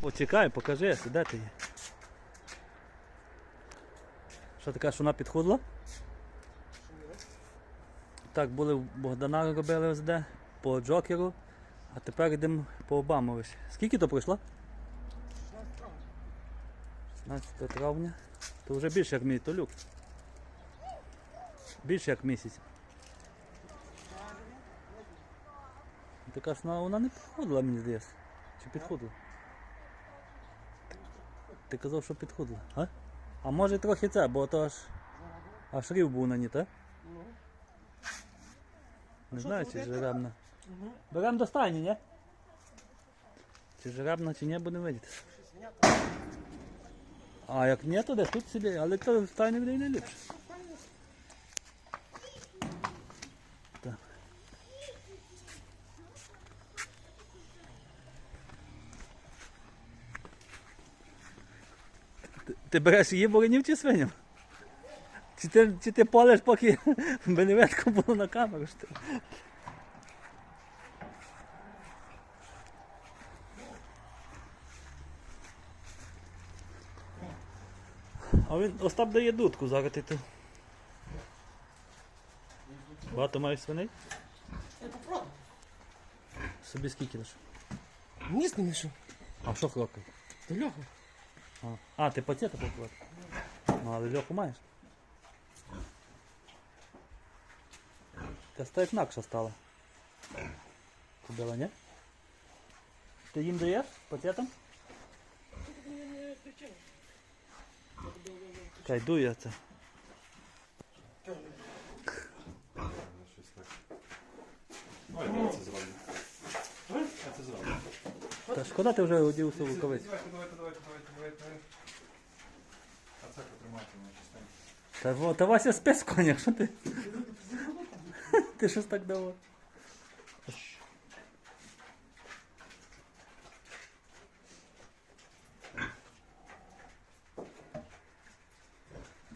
Почекай, покажи, де ти є. Що ти кажеш, вона підхудла? Так, були в Богдана робили ОСД, по Джокеру, а тепер йдемо по Обамович. Скільки то пройшло? 16 травня. То вже більше як місяць, то люк. Більше як місяць. Кажеш, вона, вона не підходила, мені здається. Чи підходила? Ти казав, що підходила, а? А може трохи це, бо то аж, аж рів був на ній, так? Не знаю, чи жеребна. Беремо до стайні, ні? Чи жеребна, чи ні, будемо видіти. А як ні, то десь тут сидить, але то в стайні буде не найліпше. Ти- береш її буренів чи свиням? Чи ти, чи ти полеш, поки беневетко було на камеру? Що ти? А він Остап дає дудку зараз ти. то. Багато маєш свиней? Я попробую. Собі скільки лише? Ніс не мішу. А що хлопці? Ти Льоху. А, ти пацієта покладати? Ну, але льоху маєш. Та стає інакше стала. Кобила, ні? Ти їм даєш пацієтам? Чекай, йду я це. Ой, це зроблю. Та шкода ти вже одівся в рукавиці. Давайте, давайте, давайте, давайте, давайте. А це потримайте мене частенько. Та, во- та Вася спец в конях, що ти? ти щось так давав.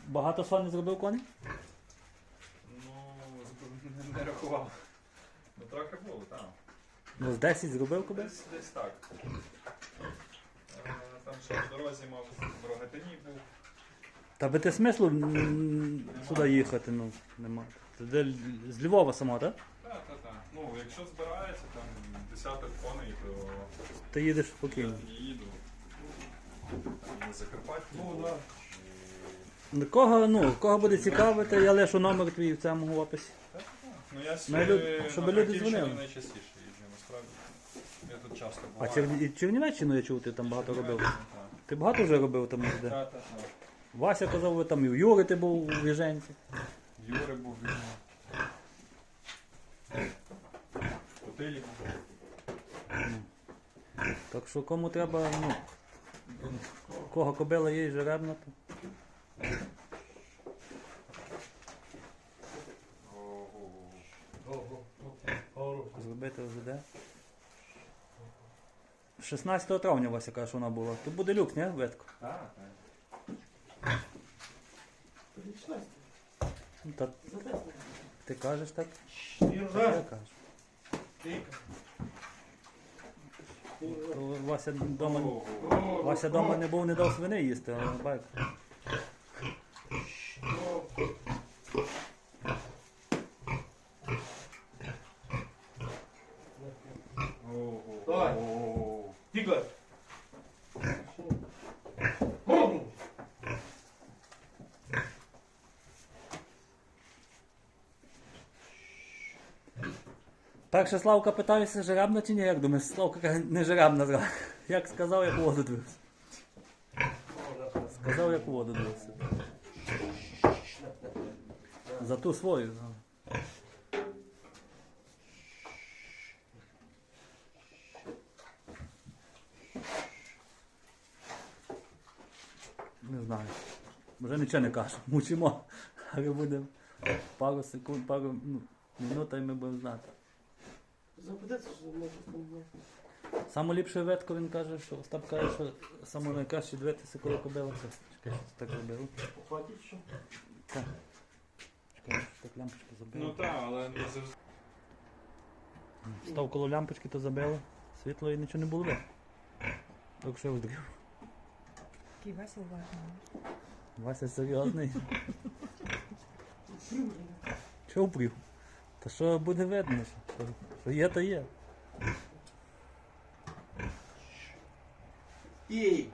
Багато сон не зробив коні? Ну, з- не рахував. Ну трохи було, так. Ну, з 10 зробив куди? Десь, десь так. Е, Там ще в дорозі мав в рогатині був. Та би ти смислу м, сюди їхати, ну, нема. Ти де з Львова самого, так? Так, так, так. Ну, якщо збирається там десяток коней, то Ти їдеш я спокійно. тоді їду. Там на Закарпаття. Ну, так. Ну, Кого, ну, кого буде цікавити, я лишу номер твій в цьому описі. Ну, я Ну, сюди люд- щоб на люди дзвонили. найчастіше їжджу, насправді. Я тут часто А буваю. Черні... і Чернівеччину я чув, ти там багато робив. Так, Ти багато вже робив там де? так, так. так. Вася казав, ви там і у Юри ти був у Віженці. Юри був вільно. Котилі. Так що кому треба, ну, кого кобила є і жеребна, то 16 травня Вася каже, що вона була. То буде люк, не, Ветко? Так, так. Ну, ти кажеш так? Ні, Так я кажу. То Вася дома, Вася дома не був, не дав свиней їсти, а байк. Перше Славка питається, жеребна чи ні, як думаєш? Славка каже, не жеребна. Як сказав, як у воду дивився. Сказав, як у воду дивився. За ту свою. ну. Не знаю. Вже нічого не кажу. Мучимо. Але будемо пару секунд, пару ну, минут, і ми будемо знати. Запитайся, що може там. Саме ліпше ветко він каже, що Остап каже, що саме найкраще дивитися, коли кобила це. Чекай, що так робив. Хватить, що? Так. Чекай, що так лямпочку забило. Ну так, але не завжди. Став коло лямпочки, то забило. Світло і нічого не було. Так що вдрів. Який Вася уважний. Вася серйозний. Чого впрів? Та що буде видно, що, що є, то є. Ей!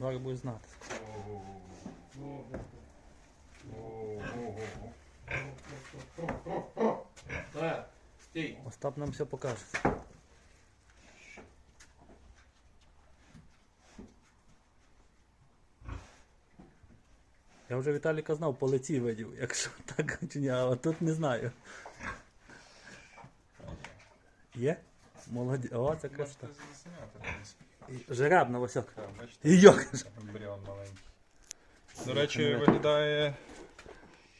Зараз будеш знати. Остап нам все покаже. Я вже Віталіка знав, по лиці видів, якщо так чи ні, а тут не знаю. Є? Молоді. О, це красота. засняти. І Васьок. І йок. Ембріон маленький. До речі, виглядає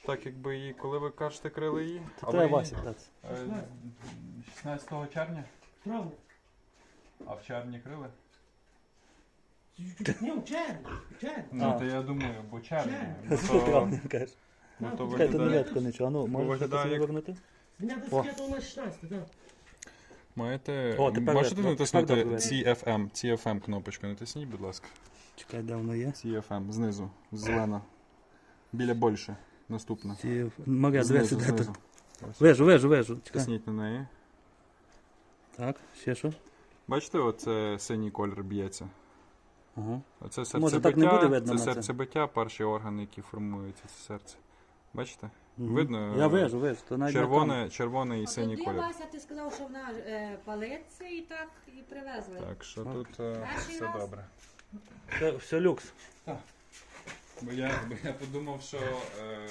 так, якби її, коли ви кажете, крили її. Це А треба ви її, дати. е, 16 червня, Правда. а в червні крили? Ні, в червні. в червні. Ну, А. то я думаю, бо червні. Червні. бо Що ти то- мені кажеш? бо то Чекай, Чекай, тут не виглядає. видко нічого. Ну, можеш виглядає якось як- вивернути? Мене О. десь на 16, так. Маєте. О, тепер Можете видно. натиснути Тепер добре CFM, CFM кнопочку, натисніть, будь ласка. Чекай, де воно є. CFM, знизу, зелена. Біля більше. Наступна. Ці... Марія, дивися, Знизу, де знизу. тут. Вижу, вижу, вижу. Чекай. Тисніть на неї. Так, ще що? Бачите, оце синій колір б'ється. Ага. Оце Може, так не буде видно це на це? серцебиття, перші органи, які формуються, це серце. Бачите? Мгм. Видно, Я вижу, вижу. То навіть на камері. Червоне, червоний і синій Тоді, колір. Вася, ти сказав, що вона е, палиться і так і привезли. Так що Так. тут е, Перший все раз. добре. Все, все люкс. Бо я, бо я подумав, що е,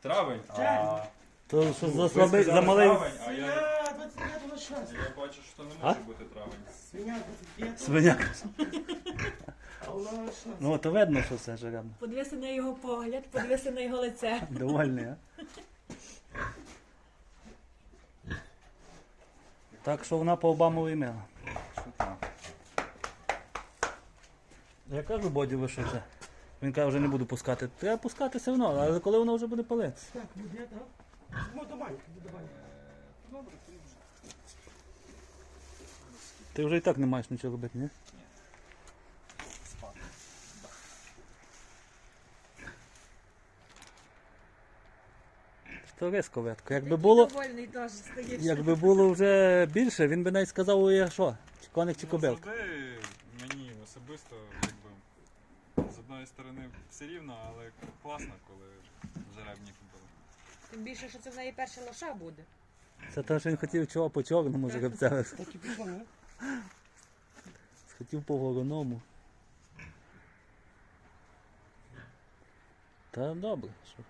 травень, а То що Ну, за ви слабий, сказали за малий. травень, а я, Свиня 25 на 16. я бачу, що не А? може бути травень. Свиня 25, Свиняк. А вона на 16. Ну, то видно, що це жеребно. Подивися на його погляд, подивися на його лице. Довольний, а? Так що вона по Обамовій мила. Я кажу Бодю, що це. Він каже, вже не буду пускати. Треба пускати все одно, але коли воно вже буде палитися. Так, буде, так? Ну, до баньки, до баньки. Добре, тоді вже. Ти вже і так не маєш нічого робити, ні? То рисковетко. Якби було, довольний теж стоїш. якби було вже більше, він би навіть сказав, «Ой, я що, чи коник чи кобилка. Ну, завжди мені особисто, якби, з одної сторони все рівно, але класно, коли жеребні купили. Тим більше, що це в неї перша лоша буде. Це те, що він хотів чого по чорному жеребця, Так і пішло, не? хотів по вороному. Та добре. Що?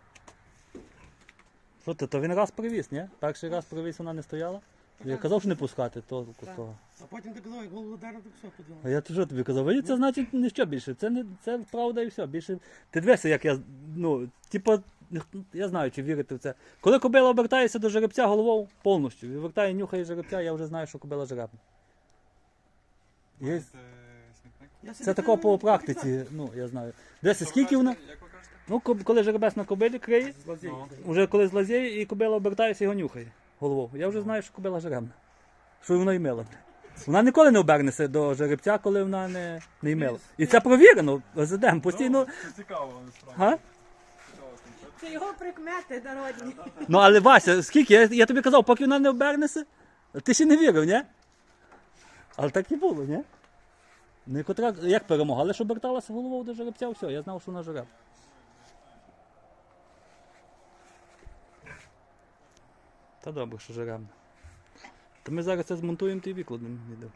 Що ти, то він раз привіз, ні? Перший раз привіз вона не стояла? Я казав, що не пускати того. Так. того. А потім ти казав, як голову ударив, так все А я то що тобі казав? «Ой, Це значить ніщо більше. Це не це правда і все. Більше. Ти дивишся, як я. Ну, типу, я знаю, чи вірити в це. Коли кобила обертається до жеребця головою повністю, і вертає, нюхає жеребця, я вже знаю, що кобила жеребна. Є... Це такого по практиці, ну я знаю. Дивися, скільки вона. Ну, коб- коли жеребець на кобилі криє, Ну. вже коли злазіє, і кобила обертається, його нюхає головою. Я вже знаю, що кобила жеребна. Що воно й мила. Вона ніколи не обернеться до жеребця, коли вона не, не й мила. І це провірено. ОЗДМ постійно. Ну, це цікаво, насправді. Га? Це його прикмети народні. Ну але Вася, скільки? Я, я тобі казав, поки вона не обернеться, ти ще не вірив, ні? Але так і було, ні? Ну, і котра, як перемога, але ж оберталася головою до жеребця, все, я знав, що вона жереб. Та добре, що жеребна. То ми зараз це змонтуємо і викладемо відео.